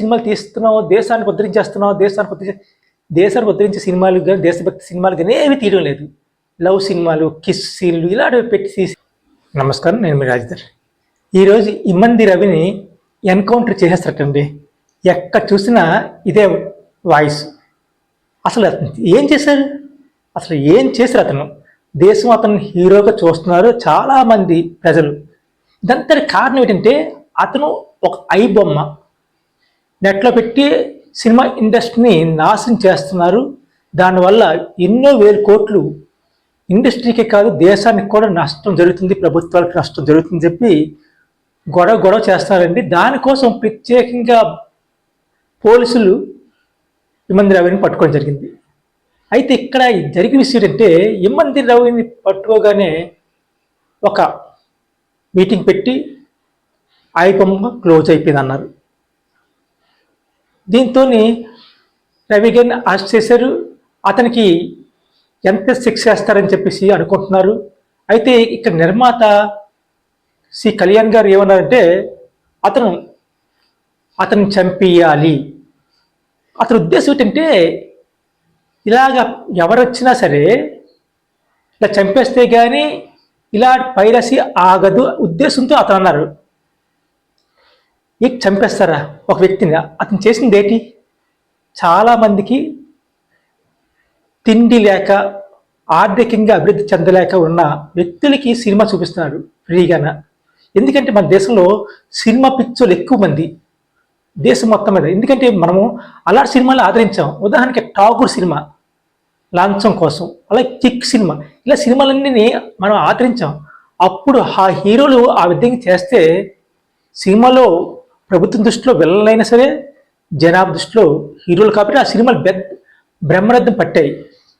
సినిమాలు తీస్తున్నావు దేశానికి ఉద్ధరించేస్తున్నావు దేశానికి ఉద్ధరించే దేశానికి ఉద్ధరించే సినిమాలు కానీ దేశభక్తి సినిమాలు కానీ ఏవి తీయడం లేదు. లవ్ సినిమాలు కిస్ సీన్లు ఇలాంటివి పెట్టి తీసి. నమస్కారం నేను మీ రాజధర్ ఈరోజు ఇమ్మంది రవిని ఎన్కౌంటర్ చేసేస్తారటండి. ఎక్కడ చూసినా ఇదే వాయిస్. అసలు అతను ఏం చేశారు? అసలు ఏం చేశారు అతను? దేశం అతను హీరోగా చూస్తున్నారు చాలామంది ప్రజలు. ఇదంతటి కారణం ఏంటంటే అతను ఒక ఐ బొమ్మ. నెట్లో పెట్టి సినిమా ఇండస్ట్రీని నాశనం చేస్తున్నారు. దానివల్ల ఎన్నో వేల కోట్లు ఇండస్ట్రీకే కాదు దేశానికి కూడా నష్టం జరుగుతుంది ప్రభుత్వాలకు నష్టం జరుగుతుంది చెప్పి గొడవ గొడవ చేస్తారండి దానికోసం ప్రత్యేకంగా పోలీసులు ఇమ్మంది రవిని పట్టుకోవడం జరిగింది. అయితే ఇక్కడ జరిగిన విషయం అంటే ఇమ్మంది రవిని పట్టుకోగానే ఒక మీటింగ్ పెట్టి ఐపమ్మ క్లోజ్ అయిపోయింది అన్నారు దీంతో రవిగన్ గారిని అరెస్ట్ చేశారు. అతనికి ఎంత శిక్ష వేస్తారని చెప్పేసి అనుకుంటున్నారు. అయితే ఇక్కడ నిర్మాత సి కళ్యాణ్ గారు ఏమన్నారంటే అతను అతను చంపేయాలి అతని ఉద్దేశం ఏంటంటే ఇలాగ ఎవరు వచ్చినా సరే ఇలా చంపేస్తే కానీ ఇలా పైరసి ఆగదు. ఉద్దేశంతో అతను అన్నారు ఈ చంపేస్తారా ఒక వ్యక్తిని? అతను చేసింది ఏంటి? చాలామందికి తిండి లేక ఆర్థికంగా అభివృద్ధి చెందలేక ఉన్న వ్యక్తులకి సినిమా చూపిస్తున్నాడు ఫ్రీగాన. ఎందుకంటే మన దేశంలో సినిమా పిచ్చోలు ఎక్కువ మంది. దేశం మొత్తం మీద. ఎందుకంటే మనము అలాంటి సినిమాలు ఆదరించాం. ఉదాహరణకి ఠాగూర్ సినిమా లాంఛం కోసం. అలాగే కిక్ సినిమా. ఇలా సినిమాలన్నీ మనం ఆదరించాం. అప్పుడు ఆ హీరోలు ఆ విధంగా చేస్తే సినిమాలో ప్రభుత్వం దృష్టిలో వెళ్ళలైనా సరే జనాభా దృష్టిలో హీరోలు కాబట్టి ఆ సినిమాలు బె బ్రహ్మరథం పట్టాయి.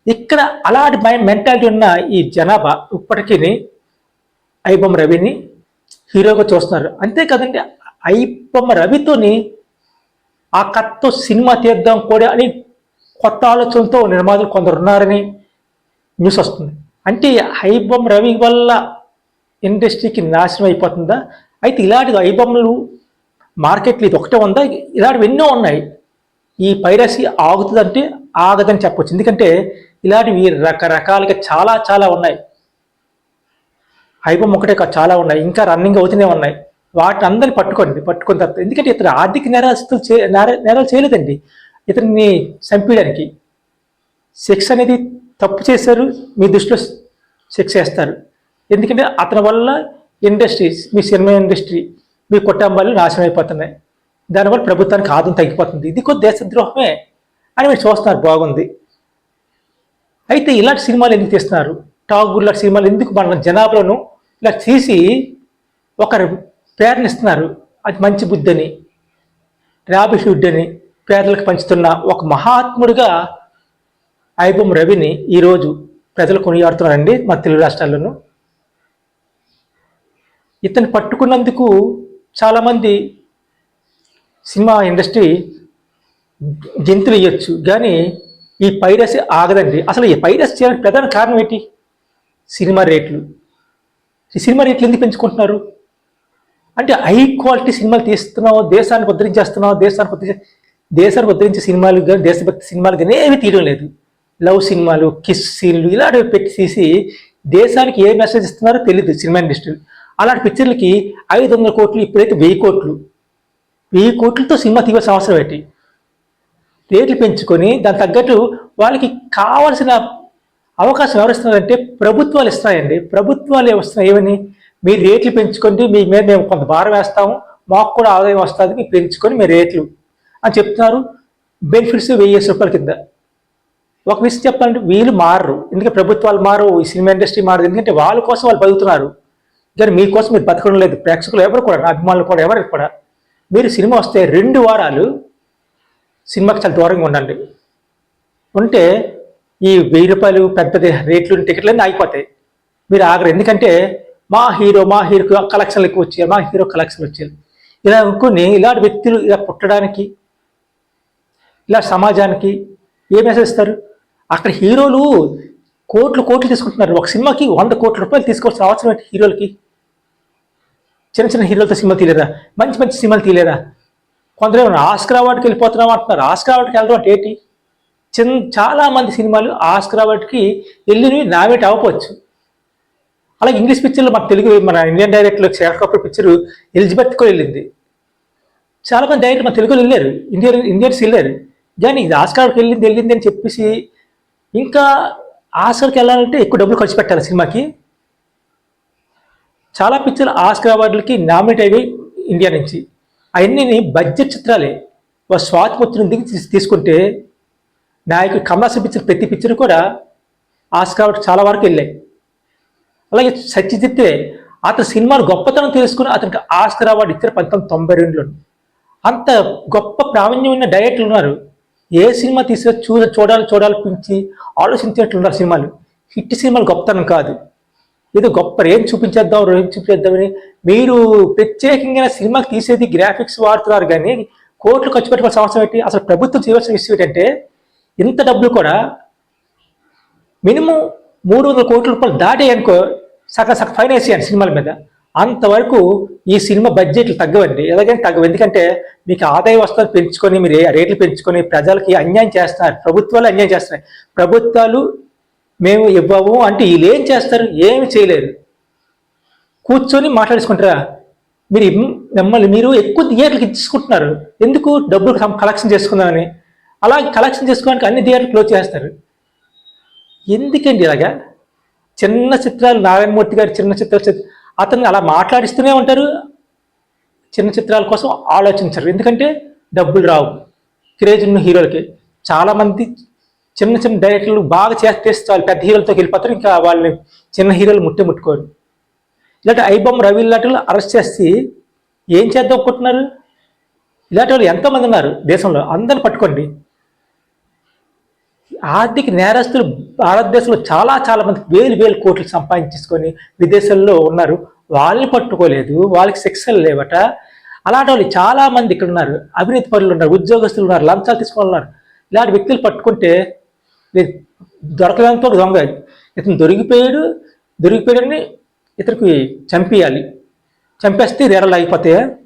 ఇక్కడ అలాంటి మెంటాలిటీ ఉన్న ఈ జనాభా ఇప్పటికీ ఐబొమ్మ రవిని హీరోగా చూస్తున్నారు. అంతేకాదండి ఐబొమ్మ రవితోని ఆ కథతో సినిమా తీద్దాం కూడా అని కొత్త ఆలోచనతో నిర్మాతలు కొందరు ఉన్నారని న్యూస్ వస్తుంది. అంటే ఐబొమ్మ రవి వల్ల ఇండస్ట్రీకి నాశనం అయిపోతుందా? అయితే ఇలాంటి ఐబొమ్మలు మార్కెట్లు ఇది ఒకటే ఉందా ఇలాంటివి ఎన్నో ఉన్నాయి. ఈ పైరసీ ఆగుతుందంటే ఆగదని చెప్పొచ్చు. ఎందుకంటే ఇలాంటివి రకరకాలుగా చాలా చాలా ఉన్నాయి. ఐబొమ్మ ఒకటే కాదు చాలా ఉన్నాయి. ఇంకా రన్నింగ్ అవుతూనే ఉన్నాయి. వాటిని అందరిని పట్టుకోండి పట్టుకున్న తర్వాత. ఎందుకంటే ఇతను ఆర్థిక నేరస్తులు చే నేరాలు చేయలేదండి. ఇతన్ని చంపేయడానికి. శిక్ష అనేది తప్పు చేశారు. మీ దృష్టిలో శిక్ష వేస్తారు. ఎందుకంటే అతని వల్ల ఇండస్ట్రీస్ మీ సినిమా ఇండస్ట్రీ మీ కుటుంబాలు నాశనం అయిపోతున్నాయి. దానివల్ల ప్రభుత్వానికి ఆదాయం తగ్గిపోతుంది. ఇది కొద్ది దేశద్రోహమే అని మీరు చూస్తున్నారు. బాగుంది. అయితే ఇలాంటి సినిమాలు ఎందుకు తీస్తున్నారు? టాగూర్ లాంటి సినిమాలు ఎందుకు మన జనాభాలను ఇలా తీసి ఒకరు పేర్లు ఇస్తున్నారు? అది మంచి బుద్ధి అని రాబిహుడ్ అని పేర్లకు పంచుతున్న ఒక మహాత్ముడిగా ఐబొమ్మ రవిని ఈరోజు ప్రజలు కొనియాడుతున్నారండి మా తెలుగు రాష్ట్రాల్లోనూ. ఇతను పట్టుకున్నందుకు చాలామంది సినిమా ఇండస్ట్రీ గెంతులు వేయొచ్చు కానీ ఈ పైరసీ ఆగదండి. అసలు ఈ పైరసీ చేయడానికి ప్రధాన కారణం ఏంటి? సినిమా రేట్లు. ఈ సినిమా రేట్లు ఎందుకు పెంచుకుంటున్నారు? అంటే హై క్వాలిటీ సినిమాలు తీస్తున్నావు దేశానికి ఉద్ధరించేస్తున్నావు దేశానికి ఉద్ధరించే దేశానికి ఉద్ధరించే సినిమాలు కానీ దేశభక్తి సినిమాలు కానీ ఏమి తీయడం లేదు. లవ్ సినిమాలు కిస్ సీన్లు ఇలాంటివి పెట్టి తీసి దేశానికి ఏ మెసేజ్ ఇస్తున్నారో తెలియదు సినిమా ఇండస్ట్రీ అలాంటి పిక్చర్లకి ఐదు వందల కోట్లు ఇప్పుడైతే వెయ్యి కోట్లు. వెయ్యి కోట్లతో సినిమా తీయాల్సిన అవసరం ఏంటి? రేట్లు పెంచుకొని దాని తగ్గట్టు వాళ్ళకి కావాల్సిన అవకాశం ఎవరిస్తున్నారంటే ప్రభుత్వాలు ఇస్తాయండి ప్రభుత్వాలు వస్తున్నాయి ఏమని? మీరు రేట్లు పెంచుకోండి మీ మీద మేము కొంత భారం వేస్తాము మాకు కూడా ఆదాయం వస్తుంది మీరు పెంచుకొని మీ రేట్లు అని చెప్తున్నారు. బెనిఫిట్స్ వెయ్యి రూపాయల కింద. ఒక విషయం చెప్పాలంటే వీళ్ళు మారరు. ఎందుకంటే ప్రభుత్వాలు మారు ఈ సినిమా ఇండస్ట్రీ మారదు. ఎందుకంటే వాళ్ళ కోసం వాళ్ళు బతుకుతున్నారు. కానీ మీకోసం మీరు బతకడం లేదు. ప్రేక్షకులు ఎవరు కూడా అభిమానులు కూడా ఎవరు కూడా. మీరు సినిమా వస్తే రెండు వారాలు సినిమాకి చాలా దూరంగా ఉండండి. ఉంటే ఈ వెయ్యి రూపాయలు పెద్ద రేట్లు టికెట్లన్నీ ఆగిపోతాయి. మీరు ఆగరు. ఎందుకంటే మా హీరో మా హీరో కలెక్షన్లు ఎక్కువ వచ్చాయి మా హీరో కలెక్షన్లు వచ్చాయి ఇలా అనుకుని ఇలాంటి వ్యక్తులు ఇలా పుట్టడానికి ఇలా సమాజానికి ఏ మెసేజ్ ఇస్తారు? అక్కడ హీరోలు కోట్లు కోట్లు తీసుకుంటున్నారు. ఒక సినిమాకి వంద కోట్ల రూపాయలు తీసుకోవాల్సిన అవసరం ఏంటి హీరోలకి? చిన్న చిన్న హీరోలతో సినిమా తీయలేరా? మంచి మంచి సినిమాలు తీయలేరా? కొందరు ఏమన్నా ఆస్కర్ అవార్డుకి వెళ్ళిపోతున్నాం అంటున్నారు. ఆస్కర్ అవార్డుకి వెళ్ళడం అంటే ఏంటి? చిన్న చాలామంది సినిమాలు ఆస్కర్ అవార్డుకి వెళ్ళినవి నామినేట్ అవ్వకపోవచ్చు. అలాగే ఇంగ్లీష్ పిక్చర్లో మన తెలుగు మన ఇండియన్ డైరెక్ట్లో శేఖర్ కపూర్ పిక్చర్ ఎలిజబెత్ కూడా వెళ్ళింది. చాలా మంది మన తెలుగులో వెళ్ళారు. ఇండియన్ ఇండియన్స్ వెళ్ళారు. కానీ ఇది ఆస్కార్కి వెళ్ళింది వెళ్ళింది అని చెప్పేసి ఇంకా ఆస్కర్కి వెళ్ళాలంటే ఎక్కువ డబ్బులు ఖర్చు పెట్టాలి సినిమాకి. చాలా పిక్చర్లు ఆస్కర్ అవార్డులకి నామినేట్ అయ్యి ఇండియా నుంచి. అవన్నీ బడ్జెట్ చిత్రాలే. ఒక స్వాతిపుత్రం దిగి తీసుకుంటే నాయకుడు కమలాసన్ పిక్చర్ ప్రతి పిక్చర్ కూడా ఆస్కర్ అవార్డు చాలా వరకు వెళ్ళాయి. అలాగే సత్యజిత్తే అతని సినిమాలు గొప్పతనం తెలుసుకుని అతనికి ఆస్కర్ అవార్డు ఇచ్చారు పంతొమ్మిది తొంభై రెండులో అంత గొప్ప ప్రావీణ్యం ఉన్న డైరెక్టర్లు ఉన్నారు. ఏ సినిమా తీసినా చూడ చూడాలి చూడాలనిపించి ఆలోచించేట్లున్నారు సినిమాలు. హిట్ సినిమాలు గొప్పతనం కాదు. ఏదో గొప్ప ఏం చూపించేద్దాం ఏం చూపించేద్దామని మీరు ప్రత్యేకంగా సినిమాకి తీసేది గ్రాఫిక్స్ వాడుతున్నారు కానీ కోట్లు ఖర్చు పెట్టుకోవాల్సిన సంవత్సరం ఏంటి? అసలు ప్రభుత్వం చేయవలసిన విషయం ఏంటంటే ఇంత డబ్బులు కూడా మినిమం మూడు వందల కోట్ల రూపాయలు దాటే అనుకో సగం సగం ఫైన్ వేసేయండి సినిమాల మీద. అంతవరకు ఈ సినిమా బడ్జెట్లు తగ్గవండి. ఎలాగైనా తగ్గవు. ఎందుకంటే మీకు ఆదాయ వస్తువులు పెంచుకొని మీరు రేట్లు పెంచుకొని ప్రజలకి అన్యాయం చేస్తున్నారు. ప్రభుత్వాలు అన్యాయం చేస్తున్నాయి. ప్రభుత్వాలు మేము ఇవ్వము అంటే వీళ్ళు ఏం చేస్తారు? ఏమి చేయలేరు. కూర్చొని మాట్లాడేసుకుంటారా? మీరు మిమ్మల్ని మీరు ఎక్కువ థియేటర్కి ఇచ్చుకుంటున్నారు ఎందుకు? డబ్బులు కలెక్షన్ చేసుకుందామని. అలా కలెక్షన్ చేసుకోవడానికి అన్ని థియేటర్లు క్లోజ్ చేస్తారు. ఎందుకండి ఇలాగా? చిన్న చిత్రాలు నారాయణమూర్తి గారి చిన్న చిత్రాలు చిత్- అతన్ని అలా మాట్లాడిస్తూనే ఉంటారు. చిన్న చిత్రాల కోసం ఆలోచించరు. ఎందుకంటే డబ్బులు రావు. క్రేజ్ ఉన్న హీరోలకి చాలామంది చిన్న చిన్న డైరెక్టర్లు బాగా చేస్తే వాళ్ళు పెద్ద హీరోలతో వెళ్ళిపోతారు. ఇంకా వాళ్ళని చిన్న హీరోలు ముట్టి ముట్టుకోరు. ఇలాంటి ఐబొమ్మ రవి లాంటి అరెస్ట్ చేసి ఏం చేద్దాం అనుకుంటున్నారు? ఇలాంటి వాళ్ళు ఎంతోమంది ఉన్నారు దేశంలో. అందరిని పట్టుకోండి. ఆర్థిక నేరస్తులు భారతదేశంలో చాలా చాలా మంది వేలు వేలు కోట్లు సంపాదించుకొని విదేశాల్లో ఉన్నారు. వాళ్ళని పట్టుకోలేదు వాళ్ళకి శిక్షలు లేవట. అలాంటి వాళ్ళు చాలా మంది ఇక్కడ ఉన్నారు. అవినీతి పనులు ఉన్నారు ఉద్యోగస్తులు ఉన్నారు లంచాలు తీసుకొని ఇలాంటి వ్యక్తులు పట్టుకుంటే వీరు దొంగ. ఇతను దొరికిపోయాడు దొరికిపోయాడని ఇతనికి చంపేయాలి. చంపేస్తే నేరాలు అయిపోతే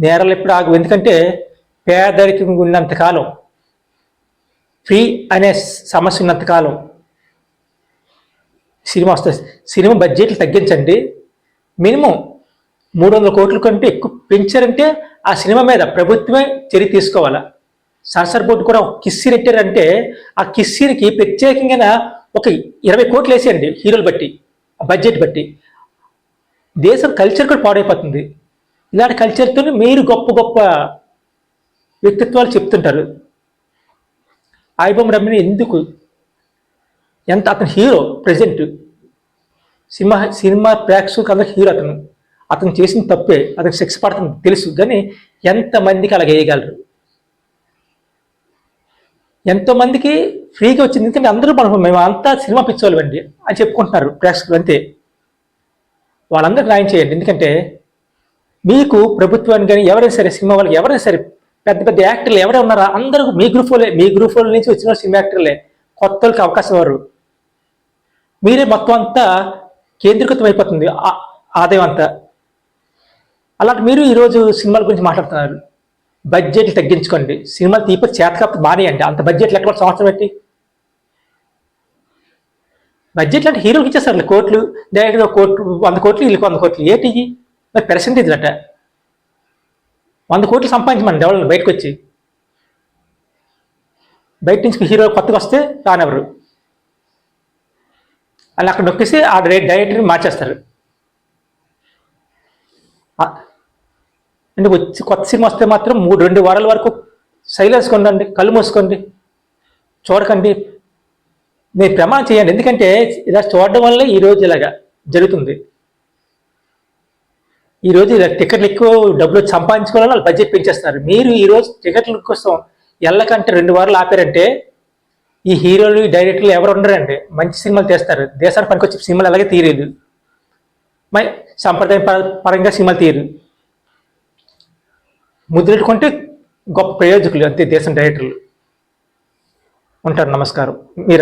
నేరాలు ఎప్పుడు ఆగు ఎందుకంటే పేదరికం ఉన్నంత కాలం ఫ్రీ అనే సమస్య ఉన్నంతకాలం సినిమా వస్తుంది సినిమా బడ్జెట్లు తగ్గించండి. మినిమం మూడు వందల కోట్ల కంటే ఎక్కువ పెంచారంటే ఆ సినిమా మీద ప్రభుత్వమే చర్య తీసుకోవాలా? సరసర బోర్డు కూడా కిస్సీ పెట్టారంటే ఆ కిస్సీనికి ప్రత్యేకంగా ఒక ఇరవై కోట్లు వేసేయండి హీరోలు బట్టి బడ్జెట్ బట్టి. దేశం కల్చర్ కూడా పాడైపోతుంది. ఇలాంటి కల్చర్తో మీరు గొప్ప గొప్ప వ్యక్తిత్వాలు చెప్తుంటారు. ఐబొమ్మ రమ్మిని ఎందుకు? ఎంత అతను హీరో ప్రజెంట్. సినిమా సినిమా ప్రేక్షకులకు అందరికి హీరో అతను. అతను చేసిన తప్పే అతనికి శిక్ష పడుతుంది తెలుసు కానీ ఎంతమందికి అలా వేయగలరు ఎంతోమందికి ఫ్రీగా వచ్చింది ఎందుకంటే అందరూ మనం మేము అంతా సినిమా పిచ్చోళ్ళు అండి అని చెప్పుకుంటున్నారు ప్రేక్షకులు అంతే. వాళ్ళందరికీ న్యాయం చేయండి ఎందుకంటే మీకు ప్రభుత్వాన్ని కానీ ఎవరైనా సరే సినిమా వాళ్ళకి ఎవరైనా సరే పెద్ద పెద్ద యాక్టర్లు ఎవరే ఉన్నారా? అందరూ మీ గ్రూప్ వాళ్ళే. మీ గ్రూప్ వాళ్ళ నుంచి వచ్చిన వాళ్ళు సినిమా యాక్టర్లే కొత్త వాళ్ళకి అవకాశం ఇవ్వరు మీరే మొత్తం అంతా కేంద్రీకృతం అయిపోతుంది. ఆ- ఆదాయం అంతా. అలాంటి మీరు ఈరోజు సినిమాల గురించి మాట్లాడుతున్నారు. బడ్జెట్లు తగ్గించుకోండి. సినిమాలు తీపి చేతకాపు మానేయండి. అంత బడ్జెట్లు ఎక్కడ సంవత్సరం పెట్టి. బడ్జెట్లు అంటే హీరోకి ఇచ్చేస్తారు కోట్లు. డైరెక్ట్గా కోట్లు వంద కోట్లు వీళ్ళకి వంద కోట్లు. ఏంటి మరి పర్సంటేజ్ అట వంద కోట్లు సంపాదించమని డెవలప్ బయటకు వచ్చి బయట నుంచి హీరో కొత్తగా వస్తే రానెవరు వాళ్ళు అక్కడ నొక్కేసి ఆ డైరెక్టర్ని మార్చేస్తారు. అంటే వచ్చి కొత్త సినిమా వస్తే మాత్రం మూడు రెండు వారాల వరకు సైలెన్స్ కొండండి కళ్ళు మూసుకోండి చూడకండి. మీరు ప్రమాణం చేయండి. ఎందుకంటే ఇలా చూడడం వల్ల ఈ రోజు ఇలాగా జరుగుతుంది. ఈ రోజు టికెట్లు ఎక్కువ డబ్బులు సంపాదించుకోవాలని వాళ్ళు బడ్జెట్ పెంచేస్తున్నారు. మీరు ఈ రోజు టికెట్ల కోసం ఎల్లకంటే రెండు వారాలు ఆపారంటే ఈ హీరోలు ఈ డైరెక్టర్లు ఎవరు ఉండరండి. మంచి సినిమాలు తీస్తారు. దేశానికి పనికొచ్చే సినిమాలు అలాగే తీరేదు మరి సంప్రదాయ పరంగా సినిమాలు తీరు ముద్రెట్టుకుంటే గొప్ప ప్రయోజకులు అంతే దేశం డైరెక్టర్లు. ఉంటారు. నమస్కారం. మీరు